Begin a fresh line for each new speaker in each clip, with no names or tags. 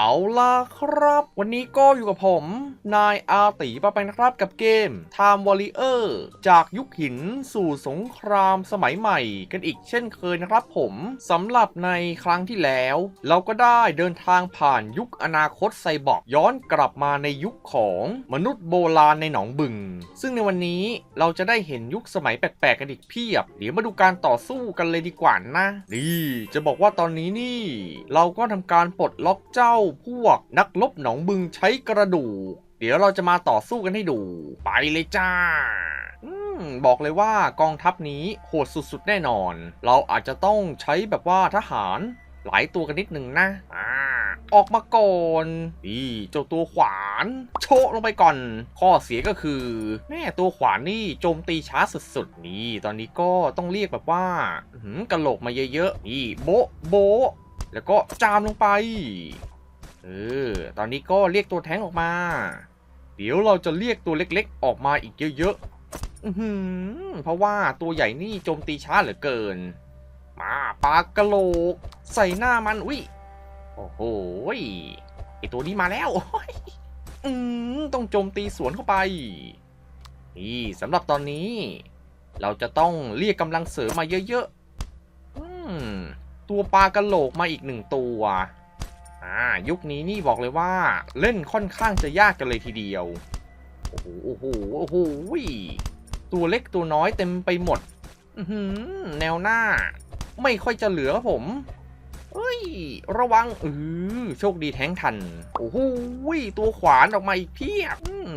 เอาล่ะครับ วันนี้ก็อยู่กับผม นายอาตีปะไปนะครับกับเกม Time Warrior จากยุคหินสู่สงครามสมัยใหม่ กันอีกเช่นเคยนะครับผมสำหรับในครั้งที่แล้ว เราก็ได้เดินทางผ่านยุคอนาคตไซบอร์กย้อนกลับมาในยุคของมนุษย์โบราณในหนองบึง ซึ่งในวันนี้เราจะได้เห็นยุคสมัยแปลกๆกันอีกเพียบ เดี๋ยวมาดูการต่อสู้กันเลยดีกว่านะนี่จะบอกว่าตอนนี้นี่ เราก็ทำการปลดล็อกเจ้าพวกนักลบหนองบึงใช้กระดูก เดี๋ยวเราจะมาต่อสู้กันให้ดู ไปเลยจ้าอืมบอกเลยว่ากองทัพนี้โหดสุดๆแน่นอน เราอาจจะต้องใช้แบบว่าทหารหลายตัวกันนิดหนึ่งนะอ่าออกมาก่อนนี่เจ้าตัวขวาน โชะลงไปก่อน ข้อเสียก็คือแม่ตัวขวานนี่โจมตีช้าสุดๆ นี่ ตอนนี้ก็ต้องเรียกแบบว่ากระโหลกมาเยอะๆ นี่โบโบแล้วก็จามลงไป ออตอนนี้ก็เรียกตัวแท้งออกมา เดี๋ยวเราจะเรียกตัวเล็กๆ ออกมาอีกเยอะๆเพราะว่าตัวใหญ่นี่โจมตีช้าเหลือเกิน มาปากกะโหลก ใส่หน้ามันอุ้ยโอ้โหไอตัวนี้มาแล้วอืมต้องโจมตีสวนเข้าไป นี่สำหรับตอนนี้ เราจะต้องเรียกกำลังเสริมมาเยอะๆอืมตัวปลากระโหลกมาอีกหนึ่งตัว อ่ายุคนี้นี่บอกเลยว่าเล่นค่อนข้างจะยากกันเลยทีเดียว โอ้โหโอ้โหโอ้โหตัวเล็กตัวน้อยเต็มไปหมดหือแนวหน้า ไม่ค่อยจะเหลือครับผมเฮ้ย ระวังเออโชคดีแท้งทัน โอ้โหตัวขวานออกมาอีกเพียบ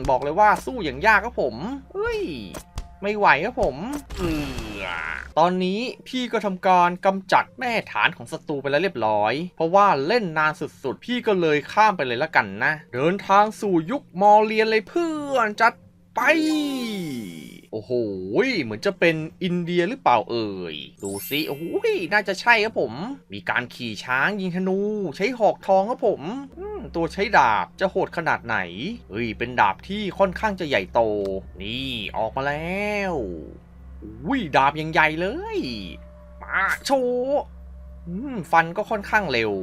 บอกเลยว่าสู้อย่างยากครับผมเฮ้ย ไม่ไหวครับผมเออตอนนี้พี่ก็ทำการกำจัดแม่ฐานของศัตรูไปแล้วเรียบร้อย เพราะว่าเล่นนานสุดๆ พี่ก็เลยข้ามไปเลยละกันนะ เดินทางสู่ยุคมอร์เรียนเลยเพื่อนจัดไป โอ้โหเหมือนจะเป็นอินเดียหรือเปล่าเอ่ย ดูสิโอ้โหน่าจะใช่ครับผม มีการขี่ช้างยิงธนู ใช้หอกทองครับผมตัวใช้ดาบจะโหดขนาดไหน เฮ้ย เป็นดาบที่ค่อนข้างจะใหญ่โต นี่ออกมาแล้วอุ้ยดาบยังใหญ่เลยมาโชว์ฟันก็ค่อนข้างเร็ว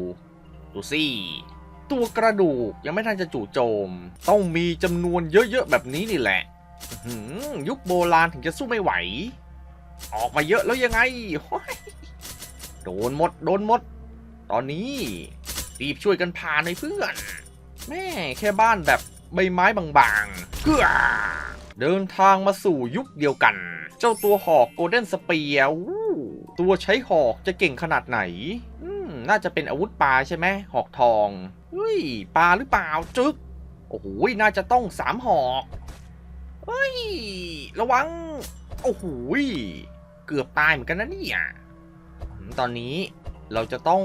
ดูสิ ตัวกระดูกยังไม่ทันจะจู่โจม ต้องมีจำนวนเยอะๆแบบนี้นี่แหละ ยุคโบราณถึงจะสู้ไม่ไหว ออกมาเยอะแล้วยังไง โดนหมด โดนหมด ตอนนี้รีบช่วยกันพาในอยเพื่อน แม่แค่บ้านแบบใบไม้บางๆเกือเดินทางมาสู่ยุคเดียวกัน เจ้าตัวหอกโกลเด้นสเปียร์ตัวใช้หอกจะเก่งขนาดไหน น่าจะเป็นอาวุธปลาใช่ไหมหอกทองเฮ้ยปลาหรือเปล่าจึ๊กโอ้โหน่าจะต้องสามหอก เฮ้ย ระวัง โอ้โหเกือบตายเหมือนกันนะเนี่ยอืมตอนนี้เราจะต้อง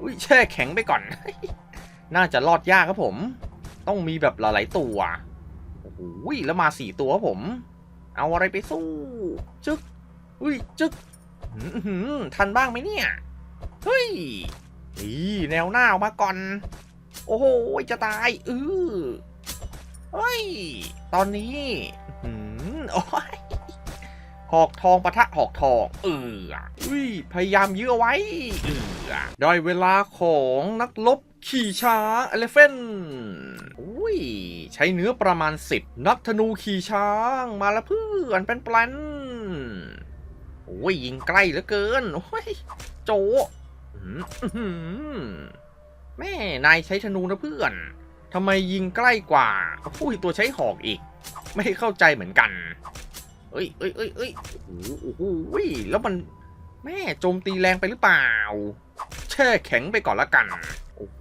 อุ้ยแช่แข็งไปก่อน น่าจะรอดยากครับผม ต้องมีแบบหลายๆตัว โอ้โหแล้วมาสี่ตัวครับผม เอาอะไรไปสู้ จึ๊ก อุ้ย จึ๊กทันบ้างไหมเนี่ย เฮ้ยนี่แนวหน้าออกมาก่อน โอ้โห จะตาย อือ เฮ้ย ตอนนี้หือโอ้ยหอกทองปะทะหอกทอง เอออุ้ย พยายามยื้อไว้ เออได้เวลาของนักลบขี่ช้างเอเลเฟนอุ้ย ใช้เนื้อประมาณ 10 นักธนูขี่ช้างมาล้วเพื่อนเป็นแปลนโอ้ย ยิงใกล้เหลือเกิน โอ้ย โจอื้อหืออื้อหือแม่ นายใช้ธนูนะเพื่อน ทำไมยิงใกล้กว่าอุ้ตัวใช้หอกอีก ไม่เข้าใจเหมือนกัน เอ้ยเอ้ยเอ้ยเอ้ยโอ้โหแล้วมันแม่โจมตีแรงไปหรือเปล่า แช่แข็งไปก่อนละกัน โอ้โห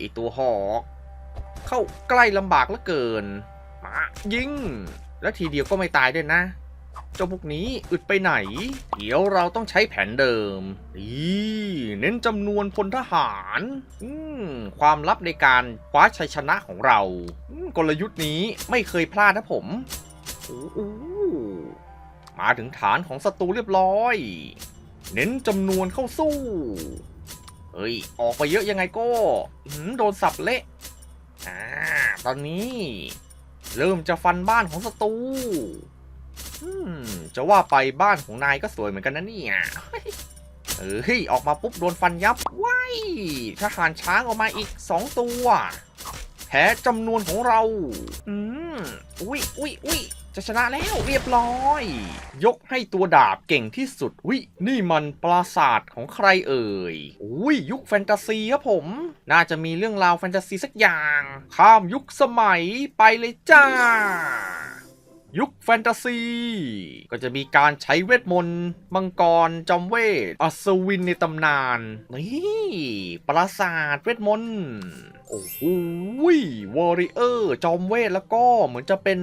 ไอตัวหอก เข้าใกล้ลำบากเหลือเกิน มายิง แล้วทีเดียวก็ไม่ตายด้วยนะ เจ้าพวกนี้อึดไปไหน เดี๋ยวเราต้องใช้แผนเดิมนี่เน้นจำนวนพลทหารอืมความลับในการคว้าชัยชนะของเรา กลยุทธ์นี้ไม่เคยพลาดนะผมมาถึงฐานของศัตรูเรียบร้อย เน้นจำนวนเข้าสู้ เฮ้ย ออกไปเยอะยังไงก็โดนสับเละอ่าตอนนี้ เริ่มจะฟันบ้านของศัตรู จะว่าไปบ้านของนายก็สวยเหมือนกันนะเนี่ยเฮ้ยอออกมาปุ๊บโดนฟันยับว้ายทหารช้างออกมาอีกสองตัวแพ้จำนวนของเรา อืมอุ้ยอุ้ยอุ้ยจะชนะแล้วเรียบร้อย ยกให้ตัวดาบเก่งที่สุดวินี่มันปราสาทของใครเอ่ยอุ้ยยุคแฟนตาซีครับผม น่าจะมีเรื่องราวแฟนตาซีสักอย่าง ข้ามยุคสมัยไปเลยจ้า ยุคแฟนตาซี ก็จะมีการใช้เวทมนต์มังกร จอมเวท อัศวินในตำนาน นี่ปราสาทเวทมนต์โอ้โหวอริเออร์จอมเวทแล้วก็เหมือนจะเป็น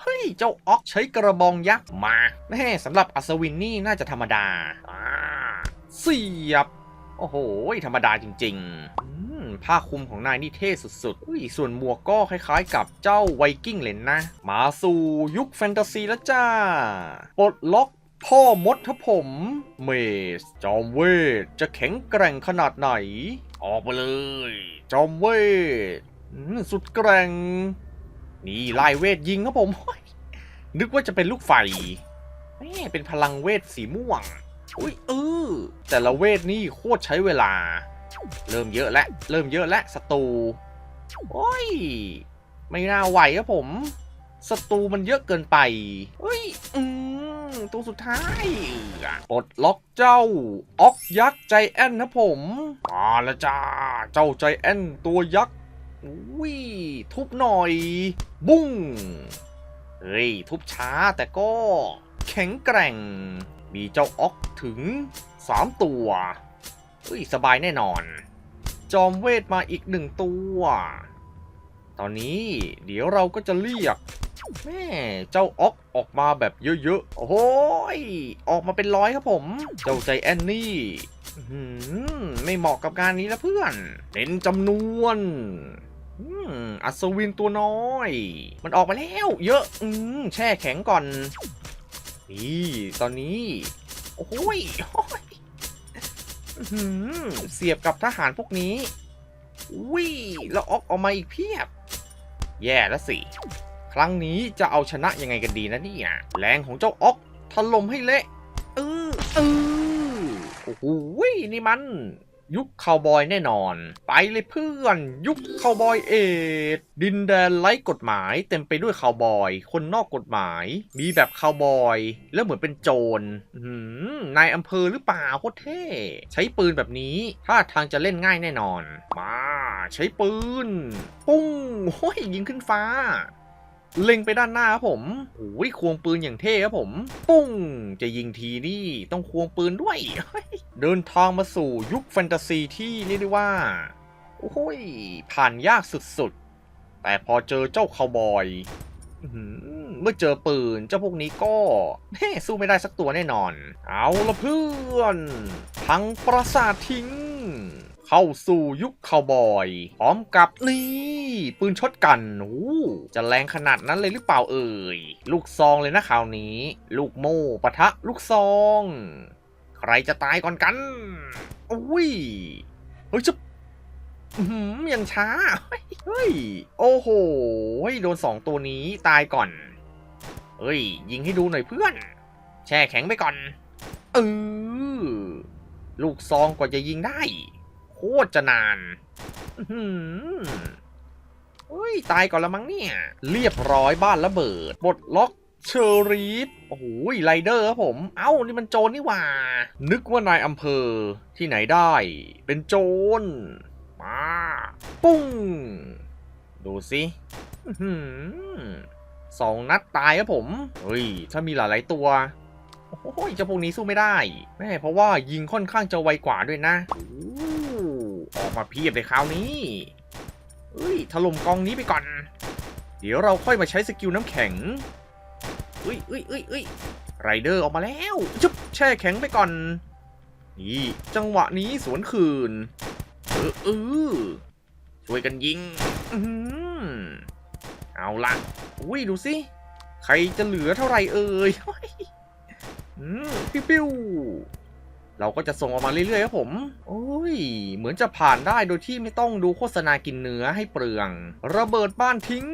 เฮ้ย เจ้าออกใช้กระบองยักษ์มาแม่สำหรับอัศวินนี่น่าจะธรรมดาอ่าเสียบ โอ้โห ธรรมดาจริง ๆ ผ้าคลุมของนายนี่เท่สุดๆอุ้ยส่วนหมวกก็คล้ายๆ กับเจ้าไวกิ้งเลยนะ มาสู่ยุคแฟนตาซีแล้วจ้า ปลดล็อกพ่อมดครับผม เมสจอมเวทจะแข็งแกร่งขนาดไหน ออกมาเลย จอมเวทสุดแกร่ง นี่ไล่เวทยิงครับผม นึกว่าจะเป็นลูกไฟเป็นพลังเวทสีม่วง อุ้ยเออแต่ละเวทนี่โคตรใช้เวลา เริ่มเยอะแล้วเริ่มเยอะแล้วศัตรูโอ้ย ไม่น่าไหวครับผมศัตรูมันเยอะเกินไปเฮ้ย อืม ตัวสุดท้ายปลดล็อกเจ้า ออกยักษ์ใจแอนนะผมมาแล้วจ้า เจ้าใจแอนตัวยักษ์อุ้ยทุบหน่อย บุ้ง เฮ้ย ทุบช้าแต่ก็ แข็งแกร่ง มีเจ้าออกถึง 3 ตัว เฮ้ยสบายแน่นอน จอมเวทมาอีกหนึ่งตัว ตอนนี้เดี๋ยวเราก็จะเรียก แม่เจ้าออกออกมาแบบเยอะๆ โอ้ยออกมาเป็นร้อยครับผม เจ้าใจแอนนี่หือไม่เหมาะกับการนี้แล้วเพื่อนเน้นจำนวนอัศวินตัวน้อย มันออกมาแล้ว เยอะ อืมแช่แข็งก่อน นี่ ตอนนี้ โอ้ยอย เสียบกับทหารพวกนี้วิ่แล้วออกออกมาอีกเพียบ แย่แล้วสิ ครั้งนี้จะเอาชนะยังไงกันดีนะเนี่ยแรงของเจ้าออกถล่มให้เละเออเออโอ้โหนี่มัน ยุคคาวบอยแน่นอน ไปเลยเพื่อน ยุคคาวบอยเอดดินแดนไร้กฎหมายเต็มไปด้วยคาวบอย คนนอกกฎหมาย มีแบบคาวบอย แล้วเหมือนเป็นโจรนายอำเภอหรือเปล่าโคตรเท่ใช้ปืนแบบนี้ท่าทางจะเล่นง่ายแน่นอน มาใช้ปืน ปุ้งโอ้ยยิงขึ้นฟ้าเล็งไปด้านหน้าครับผมโอ้ยควงปืนอย่างเท่ครับผม ปุ้ง จะยิงทีนี่ ต้องควงปืนด้วย เดินทางมาสู่ยุคแฟนตาซีที่เรียกได้ว่า โอ้ย ผ่านยากสุดๆ แต่พอเจอเจ้าคาวบอย เมื่อเจอปืนเจ้าพวกนี้ก็แม่สู้ไม่ได้สักตัวแน่นอน เอาละเพื่อนพังปราสาททิ้ง เข้าสู่ยุคคาวบอย พร้อมกับนี่ปืนช็อตกันโอ้จะแรงขนาดนั้นเลยหรือเปล่าเอ่ย ลูกซองเลยนะคราวนี้ ลูกโม่ปะทะลูกซอง ใครจะตายก่อนกัน อุ้ย เฮ้ยจะหือยังช้า เฮ้ย โอ้โหเฮ้ยโดนสองตัวนี้ตายก่อน เฮ้ย ยิงให้ดูหน่อยเพื่อน แช่แข็งไปก่อน เออ ลูกซองกว่าจะยิงได้ โคตรจะนานหือเฮ้ย ตายก่อนละมั้งเนี่ย เรียบร้อยบ้านระเบิดปลดล็อก เชอรีฟโอ้โหไรเดอร์ครับผม เอ้า นี่มันโจรนี่หว่า นึกว่านายอำเภอที่ไหนได้ เป็นโจร มา ปุ้ง ดูสิสองนัดตายครับผม เฮ้ย ถ้ามีหลายๆตัวโอ้โหเจ้าพวกนี้สู้ไม่ได้แม่เพราะว่ายิงค่อนข้างจะไวกว่าด้วยนะออกมาเพียบเลยคราวนี้เฮ้ยถล่มกองนี้ไปก่อน เดี๋ยวเราค่อยมาใช้สกิลน้ำแข็ง อ้ยเอ้ยเอ้ยเอ้ยไรเดอร์ออกมาแล้วจุ๊บแช่แข็งไปก่อน นี่ จังหวะนี้สวนคืน เออเออช่วยกันยิง อืเอาละอุ้ยดูสิ ใครจะเหลือเท่าไหร่เอ่ยปิ้วปิ้วเราก็จะส่งออกมาเรื่อยๆครับผม โอ้ย เหมือนจะผ่านได้โดยที่ไม่ต้องดูโฆษณากินเนื้อให้เปลือง ระเบิดบ้านทิ้ง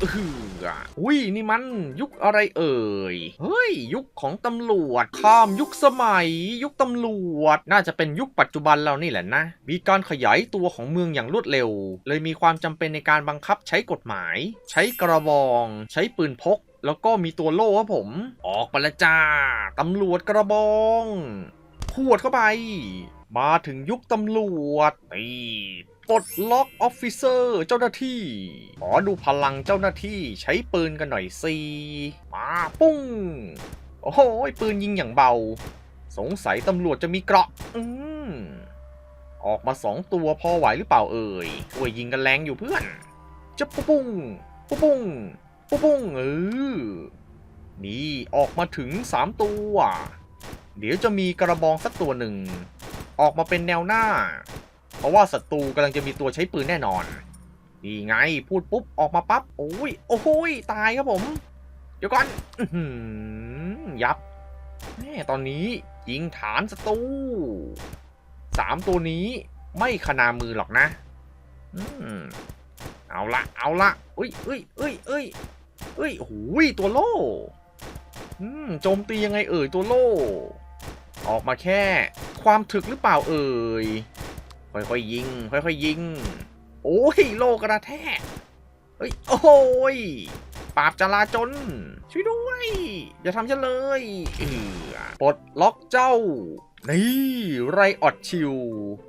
เอออุ้ยนี่มันยุคอะไรเอ่ย เฮ้ย ยุคของตำรวจข้ามยุคสมัย ยุคตำรวจ น่าจะเป็นยุคปัจจุบันเรานี่แหละนะ มีการขยายตัวของเมืองอย่างรวดเร็ว เลยมีความจำเป็นในการบังคับใช้กฎหมาย ใช้กระบอง ใช้ปืนพกแล้วก็มีตัวโล่ครับผม ออกไปละจ้า ตำรวจกระบองขวดเข้าไป มาถึงยุคตำรวจนี่ ปลดล็อกออฟฟิเซอร์เจ้าหน้าที่ ขอดูพลังเจ้าหน้าที่ใช้ปืนกันหน่อยสิมาปุ้ง โอ้โหปืนยิงอย่างเบา สงสัยตำรวจจะมีเกราะ อืมออกมาสองตัวพอไหวหรือเปล่าเอ่ยโอ้ยยิงกันแรงอยู่เพื่อน จะปุ๊ปุ้งปุ๊ปุ้งปุ้งเออนี่ออกมาถึงสามตัว เดี๋ยวจะมีกระบองสักตัวหนึ่ง ออกมาเป็นแนวหน้า เพราะว่าศัตรูกำลังจะมีตัวใช้ปืนแน่นอน นี่ไงพูดปุ๊บออกมาปั๊บโอ้ยโอ้ยตายครับผม เดี๋ยวก่อนอยับแม่ตอนนี้ยิงฐานศัตรูสามตัวนี้ไม่ขนามือหรอกนะอืมเอาละเอาละเอ้ยเอ้ยเอ้ยเอ้ยเอ้ยโอ้ยตัวโล่อืมโจมตียังไงเอ่ยตัวโล่ ออกมาแค่ ความถึกหรือเปล่าเอ่ย ค่อยๆยิง ค่อยๆยิง โอ้ยโลกระแทกเฮ้ยโอ้ยปราบจราจนช่วยด้วย อย่าทำฉันเลยเออปลดล็อกเจ้า นี่ไรออดชิว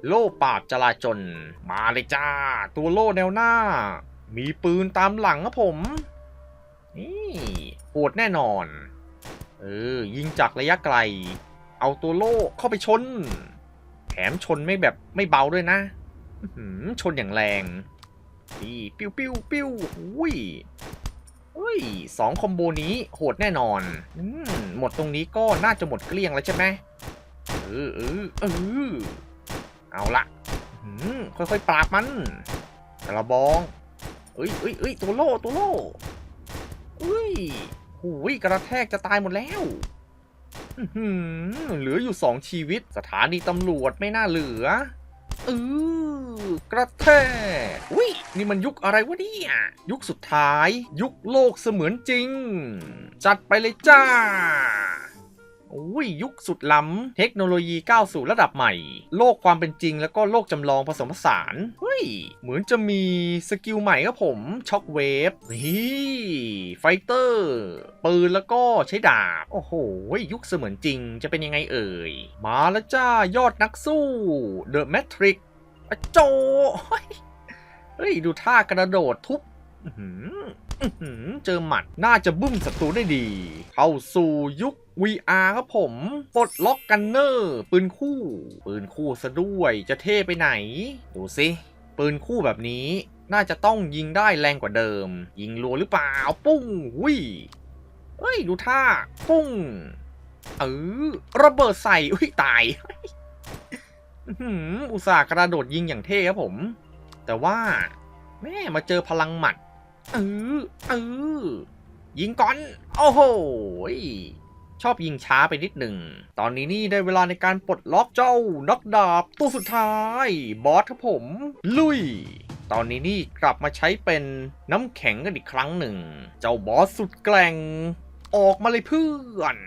โล่ปราบจราจน มาเลยจ้า ตัวโล่แนวหน้า มีปืนตามหลังครับผม นี่โหดแน่นอน เออ ยิงจากระยะไกล เอาตัวโล่เข้าไปชน แถมชนไม่แบบไม่เบาด้วยนะหือชนอย่างแรง นี่ ปิ้วปิ้วปิ้วอุ้ยเฮ้ยสองคอมโบนี้โหดแน่นอนอืมหมดตรงนี้ก็น่าจะหมดเกลี้ยงแล้วใช่ไหมเออเออเออเอาละอืมค่อยๆ ปราบมันกระบองเอ้ยเอ้ยเอ้ยตัวโล่ตัวโล่เอ้ยหูยกระแทกจะตายหมดแล้ว เหลืออยู่สองชีวิตสถานีตำรวจไม่น่าเหลืออือกระแทกอุ้ยนี่มันยุคอะไรวะเนี่ย ยุคสุดท้าย ยุคโลกเสมือนจริง จัดไปเลยจ้า อุ้ยยุคสุดล้ำ เทคโนโลยีก้าวสู่ระดับใหม่ โลกความเป็นจริงแล้วก็โลกจำลองผสมผสานเฮ้ย เหมือนจะมีสกิลใหม่ครับผม ช็อคเวฟนี่ไฟเตอร์ ปืนแล้วก็ใช้ดาบ โอ้โห ยุคเสมือนจริงจะเป็นยังไงเอ่ย มาแล้วจ้ายอดนักสู้เดอะแมทริกโจเฮ้ยเฮ้ย ดูท่ากระโดดทุบ เจอหมัดน่าจะบึ้มศัตรูได้ดี เข้าสู่ยุค VR ครับผมปลดล็อกกันเนอร์ ปืนคู่ ปืนคู่ซะด้วย จะเท่ไปไหน ดูสิ ปืนคู่แบบนี้ น่าจะต้องยิงได้แรงกว่าเดิม ยิงรัวหรือเปล่า ปุ้งวิเอ้ย ดูท่า ปุ้ง เออ ระเบิดใส่ อุ้ย ตายหืมอุตส่าห์กระโดดยิงอย่างเท่ครับผม แต่ว่า แม่มาเจอพลังหมัด เออเออยิงก่อน โอ้โหชอบยิงช้าไปนิดหนึ่ง ตอนนี้นี่ได้เวลาในการปลดล็อกเจ้านักดาบตัวสุดท้าย บอสครับผม ลุย ตอนนี้นี่กลับมาใช้เป็นน้ำแข็งกันอีกครั้งหนึ่ง เจ้าบอสสุดแกร่ง ออกมาเลยเพื่อน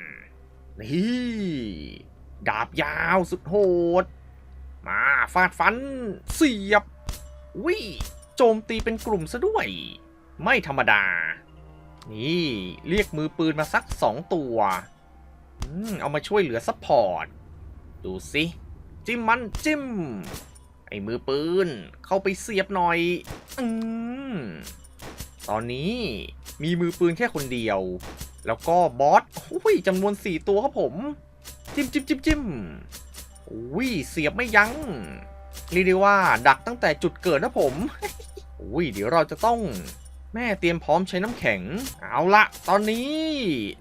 นี่ ดาบยาวสุดโหด มาฟาดฟัน เสียบวิโจมตีเป็นกลุ่มซะด้วย ไม่ธรรมดา นี่เรียกมือปืนมาสักสองตัวอเอามาช่วยเหลือซัพพอร์ต ดูสิจิ้มมันจิ้ม ไอ้มือปืน เข้าไปเสียบหน่อยอืมตอนนี้มีมือปืนแค่คนเดียว แล้วก็บอสอุ้ยจำนวนสี่ตัวครับผม จิ้มจิ้มจิ้มจิ้มอุ้ยเสียบไม่ยัง้งเรียกได้ว่าดักตั้งแต่จุดเกิดนะผมอุ้ยเดี๋ยวเราจะต้อง แม่เตรียมพร้อมใช้น้ำแข็ง เอาละตอนนี้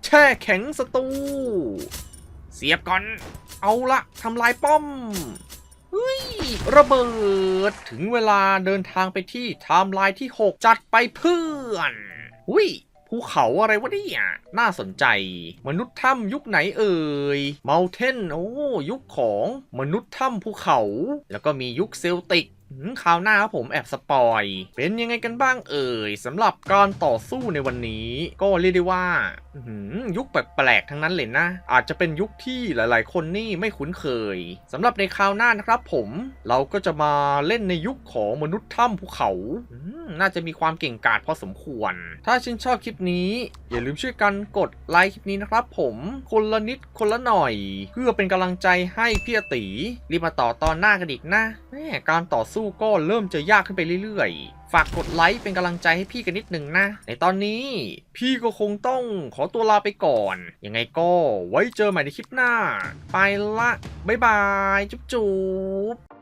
แช่แข็งศัตรูเสียบก่อน เอาละทำลายป้อมเฮ้ยระเบิด ถึงเวลาเดินทางไปที่ไทม์ไลน์ที่ 6 จัดไปเพื่อนอุ้ยภูเขาอะไรวะเนี่ยน่าสนใจ มนุษย์ถ้ำยุคไหนเอ่ยเมลเทนโอ้ยุคของมนุษย์ถ้ำภูเขา แล้วก็มียุคเซลติก คราวหน้าครับผมแอบสปอย เป็นยังไงกันบ้างเอ่ยสำหรับการต่อสู้ในวันนี้ ก็เรียกได้ว่ายุคแปลกๆทั้งนั้นเลยนะ อาจจะเป็นยุคที่หลายๆ คนนี่ไม่คุ้นเคยสำหรับในคราวหน้านะครับผมเราก็จะมาเล่นในยุคของมนุษย์ถ้ำภูเขา น่าจะมีความเก่งกาจพอสมควร ถ้าชื่นชอบคลิปนี้ อย่าลืมช่วยกันกดไลค์คลิปนี้นะครับผมคนละนิดคนละหน่อย เพื่อเป็นกำลังใจให้พี่ตีรีบมาต่อตอนหน้ากันอีกนะแม่การต่อสู้ก็เริ่มจะยากขึ้นไปเรื่อยๆ ฝากกดไลค์เป็นกำลังใจให้พี่กันนิดนึงนะ ในตอนนี้ พี่ก็คงต้องขอตัวลาไปก่อน ยังไงก็ไว้เจอใหม่ในคลิปหน้า ไปละ บ๊ายบาย จุ๊บจุ๊บ